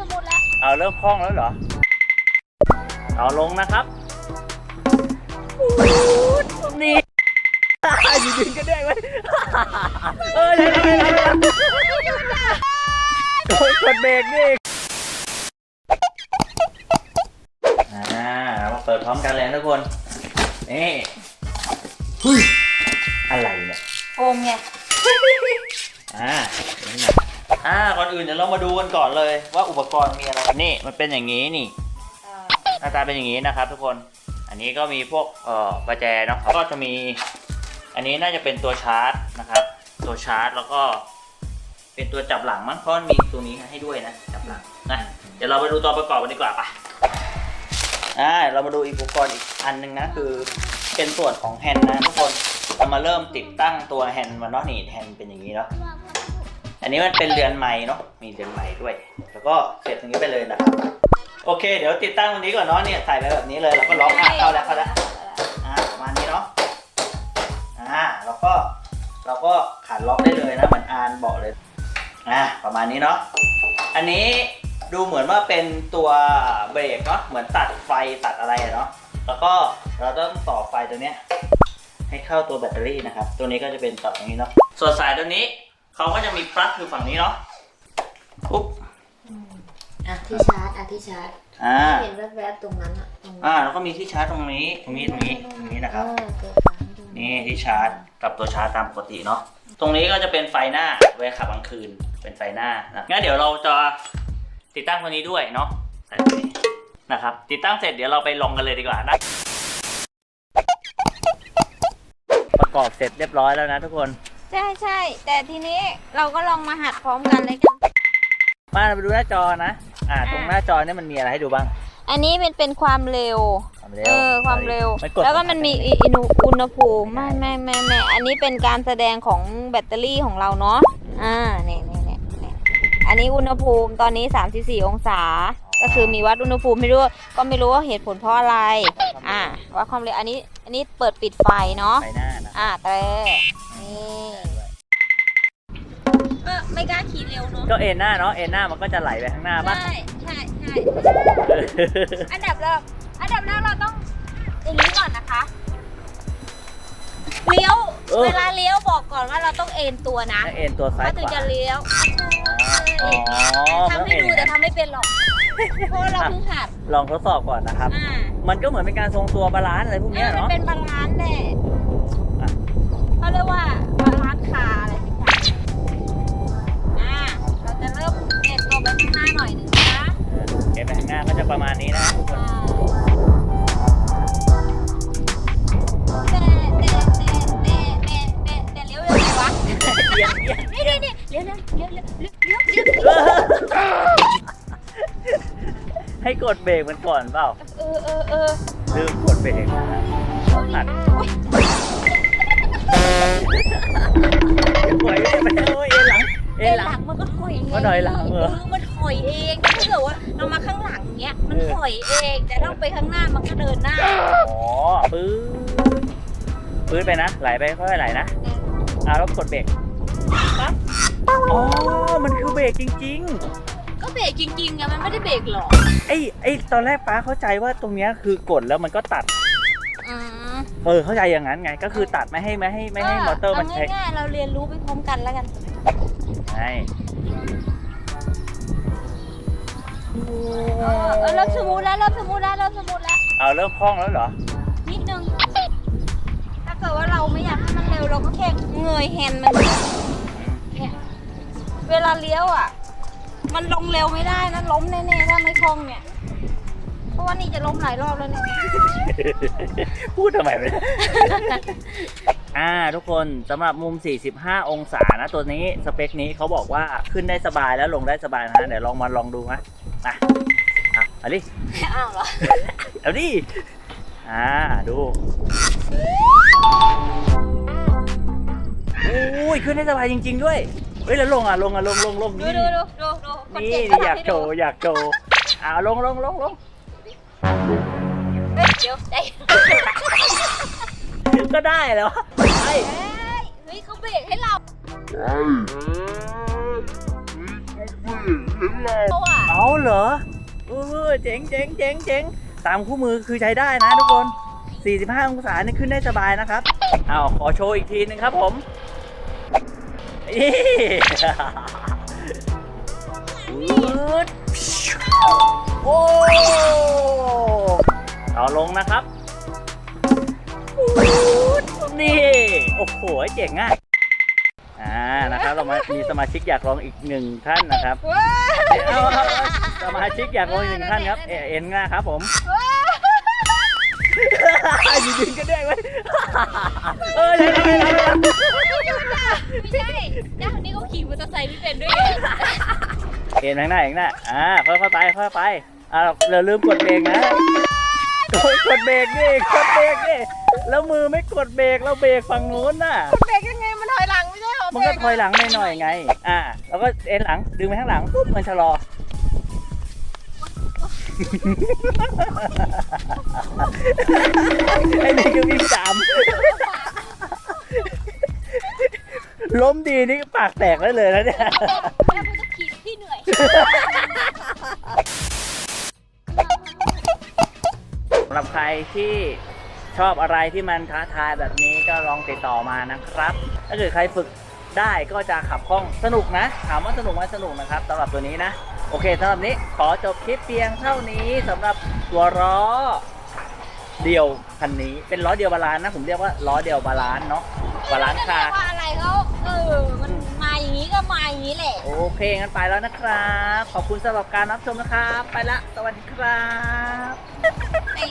สมูทแล้วเอาเริ่มคล่องแล้วเหรอ เอาลงนะครับนี่อยู่ดึงกันได้ไหมเออได้ได้ได้ได้โอ้ยกดเบรกนี่อ่ามาเปิดพร้อมกันเลยนะทุกคน นี่หุ้ยอะไรเนี่ยโอมไงอ่านี่นะ อ่าก่อนอื่นเดี๋ยวเรามาดูกันก่อนเลย ว่าอุปกรณ์มีอะไรนี่มันเป็นอย่างนี้นี่หน้าตาเป็นอย่างนี้นะครับทุกคน อันนี้ก็มีพวกเอ่อประแจเนาะก็จะมี อันนี้น่าจะเป็นตัวชาร์จนะครับ ตัวชาร์จแล้วก็เป็นตัวจับหลังมั้งเพราะมันมีตัวนี้ให้ด้วยนะจับหลังนะเดี๋ยวเราไปดูตัวประกอบกันดีกว่าปะอ่าเรามาดูอุปกรณ์อีกอันหนึงนะคือเป็นส่วนของแฮนด์นะทุกคนเรามาเริ่มติดตั้งตัวแฮนด์มันเนาะนี่แฮนด์เป็นอย่างนี้เนาะ อันนี้มันเป็นเรือนไม้เนาะ มีเรือนไม้ด้วย แล้วก็เสียบตรงนี้ไปเลยนะครับ โอเค เดี๋ยวติดตั้งตรงนี้ก่อนเนาะ เนี่ยใส่ไปแบบนี้เลย แล้วก็ล็อกอะเข้าแล้วเข้าแล้ว อ่า ประมาณนี้เนาะ อ่า แล้วก็เราก็ขันล็อกได้เลยนะเหมือนอานบอกเลย อ่า ประมาณนี้เนาะ อันนี้ดูเหมือนว่าเป็นตัวเบรกเนาะ เหมือนตัดไฟตัดอะไรเนาะ แล้วก็เราต้องต่อไฟตัวเนี้ยให้เข้าตัวแบตเตอรี่นะครับ ตัวนี้ก็จะเป็นต่ออย่างนี้เนาะ ส่วนสายตัวนี้ เขาก็จะมีปลั๊กอยู่ฝั่งนี้เนาะปุ๊บอะที่ชาร์จอะที่ชาร์จอ่าเห็นแวบๆตรงนั้นอะตรงอ่าแล้วก็มีที่ชาร์จตรงนี้ ตรงนี้ตรงนี้ตรงนี้นะครับเออตัวฟ้าตรงนี่ที่ชาร์จกับตัวชาร์จตามปกติเนาะตรงนี้ก็จะเป็นไฟหน้าไว้ขับกลางคืนเป็นไฟหน้านะงั้นเดี๋ยวเราจะติดตั้งตัวนี้ด้วยเนาะใส่ตัวนี้นะครับ ติดตั้งเสร็จเดี๋ยวเราไปลองกันเลยดีกว่านะประกอบเสร็จเรียบร้อยแล้วนะทุกคน ใช่ใช่แต่ทีนี้เราก็ลองมาหัดพร้อมกันเลยกันมาเราไปดูหน้าจอนะ อ่า ตรงหน้าจอเนี่ยมันมีอะไรให้ดูบ้าง อันนี้เป็นเป็นความเร็ว ความเร็วเออความเร็วไม่กดแล้วก็มันมีอิอินุอุณหภูมิไม่ไม่ไม่ไม่อันนี้เป็นการแสดงของแบตเตอรี่ของเราเนาะอ่าเนี่ยเนี่ยเนี่ยเนี่ยอันนี้อุณหภูมิตอนนี้ 34 องศา ก็คือมีวัดอุณหภูมิไม่รู้ก็ไม่รู้ว่าเหตุผลเพราะอะไร อ่าวัดความเร็วอันนี้อันนี้เปิดปิดไฟเนาะไฟหน้านะอ่าแต่นี่ก็ไม่กล้าขี่เร็วเนาะก็เอ็นหน้าเนาะเอ็นหน้ามันก็จะไหลไปข้างหน้าป่ะใช่ใช่ใช่อันดับแรกอันดับแรกเราต้องอย่างนี้ก่อนนะคะเลี้ยวเออเวลาเลี้ยวบอกก่อนว่าเราต้องเอ็นตัวนะให้เอ็นตัวซ้ายเขาขถึงวาจะเลี้ยวอ๋อทำให้ดูมันแต่ต้องเอ็นทำไม่เป็นหรอก พราะเราเพิ่งหัดลองทดสอบก่อนนะครับมันก็เหมือนเป็นการทรงตัวบาลานซ์อะไรพวกนี้ยอ่ามันเนาะเป็นบาลานซ์แหละเขาเรียกว่าบาลานซ์ขาอะไรสักอย่างเราจะเริ่มเอ็ตัวไปข้างหน้าหน่อยหนึงนะเออไปข้างหน้าก็จะประมาณนี้นะทุกคนอ่าตะเตะเตะเตะเตะเตะแต่เลี้ยวยังไงวะ เอีเอียงนี่นี่ะเลี้ยวเลี้ยวเลี้ยวเลี้ยวเลี้ยวเลี้ยวเลี้ยวเออ ให้กดเบรกมันก่อนเปล่าเออเออเออลืมกดเบรกนะหัดโอ๊ยปล่อยไปไปโอ้ยเอ็นหลังเอ็เอ็นนหหลัลังงมันก็ถอยเองมันถอยหลังเหรอเออมันถอยเองแต่ถ้าเกิดว่าเรามาข้างหลังเนี้ย มันเออถอยเองแต่ถ้าไปข้างหน้ามันก็เดินหน้าอ๋อปื้ดปื้ดไปนะไหลไปค่อยๆไหลนะอะแล้วกดเบรกปั๊บอ๋อมันคือเบรกจริง ก็เบรกจริงๆไงมันไม่ได้เบรกหรอกๆไอ้ไอ้ตอนแรกป้าเข้าใจว่าตรงเนี้ยคือกดแล้วมันก็ตัด อืมเออเข้าใจอย่างนั้นไงก็คือตัดไม่ให้ไม่ให้ไม่ให้มอเตอร์มันใช้าง่ายๆเราเรียนรู้ไปพร้อมกันแล้วกันใช่เออเออเริ่มสมูทแล้วเริ่มสมูทแล้วเริ่มสมูทแล้วเอาเริ่มคล่องแล้วเหรอนิดนึงถ้าเกิดว่าเราไม่อยากให้มันเร็วเราก็แค่เงยแฮนด์มันเนี่ยเวลาเลี้ยวอะ มันลงเร็วไม่ได้นะล้มแน่ๆถ้าไม่คล่องเนี่ย เพราะว่านี่จะล้มหลายรอบแล้วเนี่ยพูดทำไมไม่ได้อ่าทุกคนสำหรับมุม 45 องศานะตัวนี้สเปคนี้เขาบอกว่าขึ้นได้สบายแล้วลงได้สบายนะเดี๋ยวลองมาลองดูนะมาอะเอาดิอ้าวเหรอเอาดิอ่าดูโอ้ยขึ้นได้สบายจริง ๆ ด้วยเฮ้ยแล้วลงอะลงอะลงลงลงดูนี่ดูดูดูดู คนนี่เก่งนี่อยากให้โชดูว์อยากโชว์อ่าลงลงลงลงเฮ้ยเดี๋ยวได้ก็ได้แล้วไอ้เฮ้ยเฮ้ยเขาเบรกให้เราเเขาอะเอาเหรอเออเจ๋งเจ๋งเจ๋งเจ๋งตามคู่มือคือใช้ได้นะทุกคน 45 องศานี่ขึ้นได้สบายนะครับเอาขอโชว์อีกทีนึงครับผมนี่ ปึ๊ดโอ้ต่อลงนะครับปึ๊ดนี่ โอ้โห เจ๋งอะอ่านะครับ เรามามีสมาชิกอยากลองอีกหนึ่งท่านนะครับเอาเอาเอาสมาชิกอยากลองอีกหนึ่งท่านครับ เอเอ็นนะครับผมยืนยืนกันด้วยไว้ยเออเดี๋ยวเดี๋ยวเดี๋ยวเดี๋ยวไม่ใช่ย่าคนนี้เขาขี่มอเตอร์ไซค์ไม่เป็นด้วยไง เอ็นข้างหน้าข้างหน้าอ่าค่อยๆไปค่อยๆไปอ่าเราลืมกดเบรกนะโอ้ยกดเบรกดิกดเบรกดิแล้วมือไม่กดเบรกเราเบรกฝั่งนู้นน่ะเบรกยังไงมันถอยหลังไม่ใช่เหรอมันก็ถอยหลังหน่อยๆไง อ่าแล้วก็เอ็นหลังดึงไปข้างหลังปุ๊บมันชะลอไอ้นี่ก็วิ่งตามล้มดีนี่ปากแตกได้เลยนะเนี่ย สำหรับใครที่ชอบอะไรที่มันท้าทายแบบนี้ก็ลองติดต่อมานะครับ ถ้าเกิดใครฝึกได้ก็จะขับคล่องสนุกนะ ถามว่าสนุกไหมสนุกนะครับสำหรับตัวนี้นะ โอเคสำหรับนี้ขอจบคลิปเพียงเท่านี้สำหรับตัวล้อเดียวคันนี้เป็นล้อเดียวบาลานซ์นะ ผมเรียกว่าล้อเดียวบาลานซ์เนาะบาลานซ์คาร์ว่าอะไรเขาเออมัน อย่างนี้ก็มาอย่างนี้แหละ โอเค งั้นไปแล้วนะครับ ขอบคุณสำหรับการรับชมนะครับ ไปละ สวัสดีครับไอ้